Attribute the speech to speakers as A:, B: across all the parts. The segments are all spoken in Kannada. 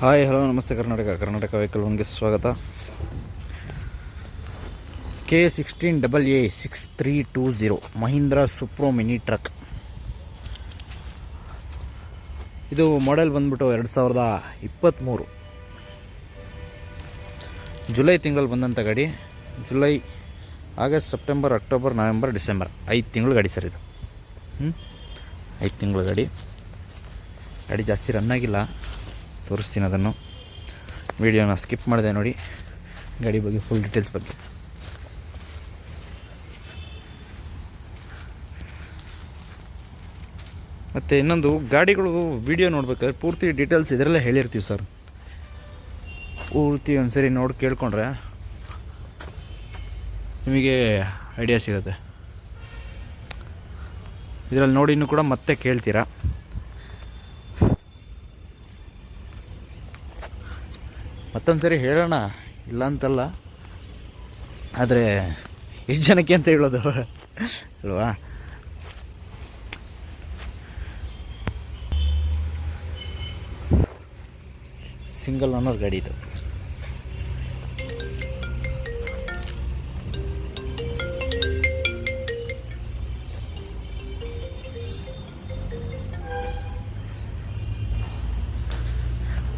A: ಹಾಯ್, ಹಲೋ, ನಮಸ್ತೆ, ಕರ್ನಾಟಕ. ಕರ್ನಾಟಕ ವೆಹಿಕಲ್ ಒನ್ಗೆ ಸ್ವಾಗತ. K sixteen double A six three two zero Mahindra Supro mini truck. ಇದು ಮಾಡೆಲ್ ಬಂದ್ಬಿಟ್ಟು ಎರಡು ಸಾವಿರದ ಇಪ್ಪತ್ತ್ಮೂರು ಜುಲೈ ತಿಂಗಳಲ್ಲಿ ಬಂದಂಥ ಗಾಡಿ. July, August, September, October, November, December. ಐದು ತಿಂಗಳು ಗಾಡಿ ಸರ್ ಇದು. ಹ್ಞೂ ಐದು ತಿಂಗಳು ಗಾಡಿ. ಗಾಡಿ ಜಾಸ್ತಿ ರನ್ ಆಗಿಲ್ಲ. ತೋರಿಸ್ತೀನಿ ಅದನ್ನು. ವಿಡಿಯೋನ ಸ್ಕಿಪ್ ಮಾಡಿದೆ ನೋಡಿ. ಗಾಡಿ ಬಗ್ಗೆ ಫುಲ್ ಡೀಟೇಲ್ಸ್ ಬಗ್ಗೆ. ಮತ್ತು ಇನ್ನೊಂದು, ಗಾಡಿಗಳು ವಿಡಿಯೋ ನೋಡ್ಬೇಕಾದ್ರೆ ಪೂರ್ತಿ ಡೀಟೇಲ್ಸ್ ಇದರಲ್ಲೇ ಹೇಳಿರ್ತೀವಿ ಸರ್ ಪೂರ್ತಿ ಒಂದ್ಸರಿ ನೋಡಿ ಕೇಳ್ಕೊಂಡ್ರೆ ನಿಮಗೆ ಐಡಿಯಾ ಸಿಗುತ್ತೆ. ಇದರಲ್ಲಿ ನೋಡಿನೂ ಕೂಡ ಮತ್ತೆ ಕೇಳ್ತೀರಾ? ಮತ್ತೊಂದು ಸರಿ ಹೇಳೋಣ ಇಲ್ಲ ಅಂತಲ್ಲ ಆದರೆ, ಎಷ್ಟು ಜನಕ್ಕೆ ಅಂತ ಹೇಳೋದು? ಅಲ್ವಾ? ಸಿಂಗಲ್ ಅನ್ನೋರು ಗಾಡಿ ಇದು.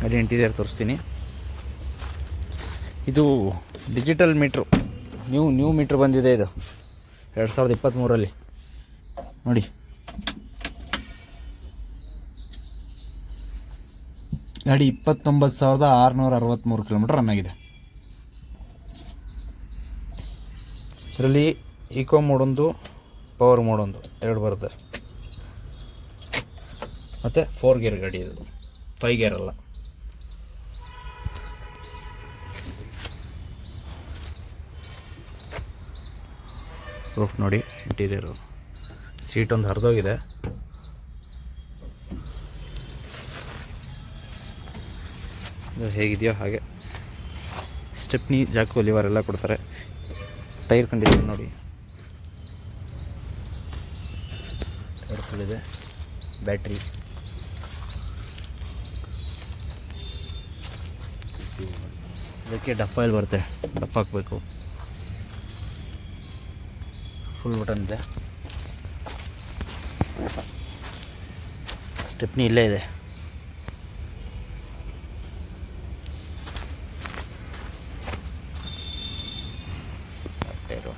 A: ಗಾಡಿ ಇಂಟೀರಿಯರ್ ತೋರಿಸ್ತೀನಿ. ಇದು digital meter new new meter ಬಂದಿದೆ ಇದು. ಎರಡು ಸಾವಿರದ ಇಪ್ಪತ್ತ್ಮೂರಲ್ಲಿ ನೋಡಿ. ಗಾಡಿ ಇಪ್ಪತ್ತೊಂಬತ್ತು ಸಾವಿರದ ಆರುನೂರ ಅರವತ್ತ್ಮೂರು ಕಿಲೋಮೀಟ್ರ್ ರನ್ ಆಗಿದೆ. ಇದರಲ್ಲಿ ಈಕೋ ಮೋಡೊಂದು ಪವರ್ ಮೋಡೊಂದು ಎರಡು ಬರುತ್ತೆ. ಮತ್ತು ಫೋರ್ ಗೇರ್ ಗಾಡಿ ಇದು. ಫೈವ್ ಗೇರ್ ಅಲ್ಲ. ಪ್ರೂಫ್ ನೋಡಿ, ಇಂಟೀರಿಯರು ಸೀಟ್ ಒಂದು ಹರಿದೋಗಿದೆ. ಹೇಗಿದೆಯೋ ಹಾಗೆ. ಸ್ಟೆಪ್ನಿ, ಜಾಕು, ಲಿವರ್ ಕೊಡ್ತಾರೆ. ಟೈರ್ ಕಂಡೀಷನ್ ನೋಡಿ. ಇದೆ. ಬ್ಯಾಟ್ರಿ ಇದಕ್ಕೆ ಡಫ್ ಆಯಿಲ್ ಬರುತ್ತೆ. ಡಫ್ ಹಾಕಬೇಕು. ಫುಲ್ ಬಟನ್ ಇದೆ ಸ್ಟೆಪ್ನಿ ಇಲ್ಲೇ ಇದೆ ಟೈರು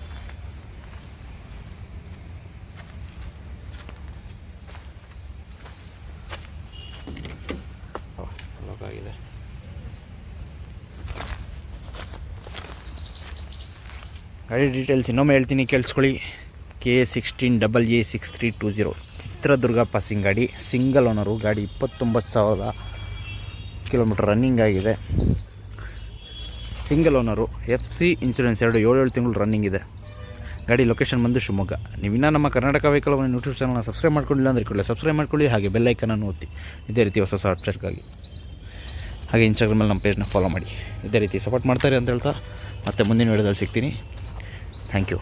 A: ಲಾಕ್ ಆಗಿದೆ ಗಾಡಿ ಡೀಟೇಲ್ಸ್ ಇನ್ನೊಮ್ಮೆ ಹೇಳ್ತೀನಿ, ಕೇಳಿಸ್ಕೊಳ್ಳಿ. K sixteen double A six three two zero Chitradurga passing ಗಾಡಿ ಸಿಂಗಲ್ ಓನರು ಗಾಡಿ ಇಪ್ಪತ್ತೊಂಬತ್ತು ಸಾವಿರದ ಕಿಲೋಮೀಟ್ರ್ ರನ್ನಿಂಗ್ ಆಗಿದೆ. Single owner F C insurance ಎರಡು ಏಳು ಏಳು ತಿಂಗಳು ರನ್ನಿಂಗ್ ಇದೆ. ಗಾಡಿ ಲೊಕೇಶನ್ ಬಂದು ಶಿವಮೊಗ್ಗ. ನೀವು ಇನ್ನೂ ನಮ್ಮ ಕರ್ನಾಟಕ ವೆಹಿಕಲ್ ಒಂದು ಯೂಟ್ಯೂಬ್ ಚಾನಲ್ನ ಸಬ್ಸ್ಕ್ರೈಬ್ ಮಾಡ್ಕೊಂಡಿಲ್ಲ ಅಂದ್ರೆ ಕೂಡಲೇ ಸಬ್ಸ್ಕ್ರೈಬ್ ಮಾಡ್ಕೊಳ್ಳಿ, ಹಾಗೆ ಬೆಲ್ಲೈಕನನ್ನು ಒತ್ತಿ. ಇದೇ ರೀತಿ ಹೊಸ ಹೊಸ ಅಪ್ಡೇಟ್ಗಾಗಿ ಹಾಗೆ ಇನ್ಸ್ಟಾಗ್ರಾಮಲ್ಲಿ ನಮ್ಮ ಪೇಜ್ನ ಫಾಲೋ ಮಾಡಿ. ಇದೇ ರೀತಿ ಸಪೋರ್ಟ್ ಮಾಡ್ತಾರೆ ಅಂತ ಹೇಳ್ತಾ, ಮತ್ತೆ ಮುಂದಿನ ವಿಡಿಯೋದಲ್ಲಿ ಸಿಗ್ತೀನಿ. Thank you